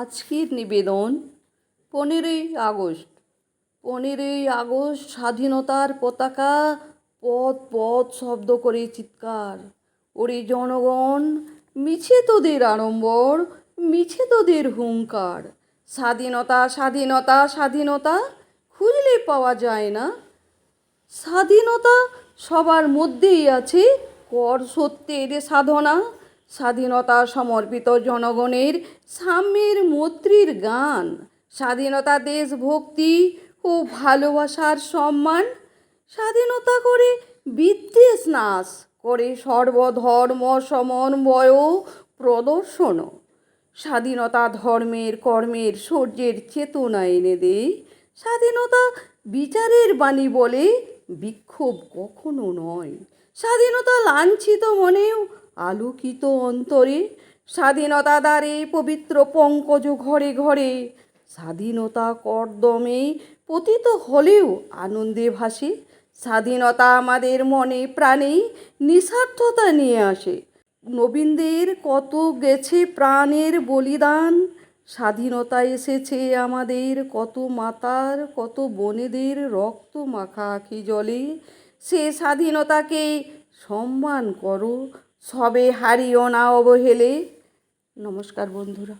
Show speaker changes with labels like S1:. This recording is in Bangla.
S1: আজকের নিবেদন পনেরোই আগস্ট। পনেরোই আগস্ট স্বাধীনতার পতাকা পথ পথ শব্দ করে চিৎকার। ওরে জনগণ, মিছে তোদের আড়ম্বর, মিছে তোদের হুঙ্কার। স্বাধীনতা স্বাধীনতা স্বাধীনতা, খুঁজলে পাওয়া যায় না। স্বাধীনতা সবার মধ্যেই আছে কর সত্যের সাধনা। স্বাধীনতা সমর্পিত জনগণের সাম্যের মৈত্রীর গান। স্বাধীনতা দেশভক্তি ও ভালোবাসার সম্মান। স্বাধীনতা করে বিদ্বেষ নাশ, করে সর্বধর্ম সমন্বয় প্রদর্শন। স্বাধীনতা ধর্মের কর্মের সূর্যের চেতনা এনে দেয়। স্বাধীনতা বিচারের বাণী বলে বিক্ষোভ কখনো নয়। স্বাধীনতা লাঞ্ছিত মনেও আলোকিত অন্তরে স্বাধীনতা দ্বারে পবিত্র পঙ্কজ ঘরে ঘরে, স্বাধীনতা করদমে পতিত হলেও আনন্দে ভাসে, স্বাধীনতা আমাদের মনে প্রাণে নিঃস্বার্থতা নিয়ে আসে। নবীনদের কত গেছে প্রাণের বলিদান, স্বাধীনতা এসেছে আমাদের কত মাতার, কত বোনেদের রক্ত মাখা আখি জলে, সে স্বাধীনতাকে সম্মান করো সবে হারিও না অবহেলে। নমস্কার বন্ধুরা।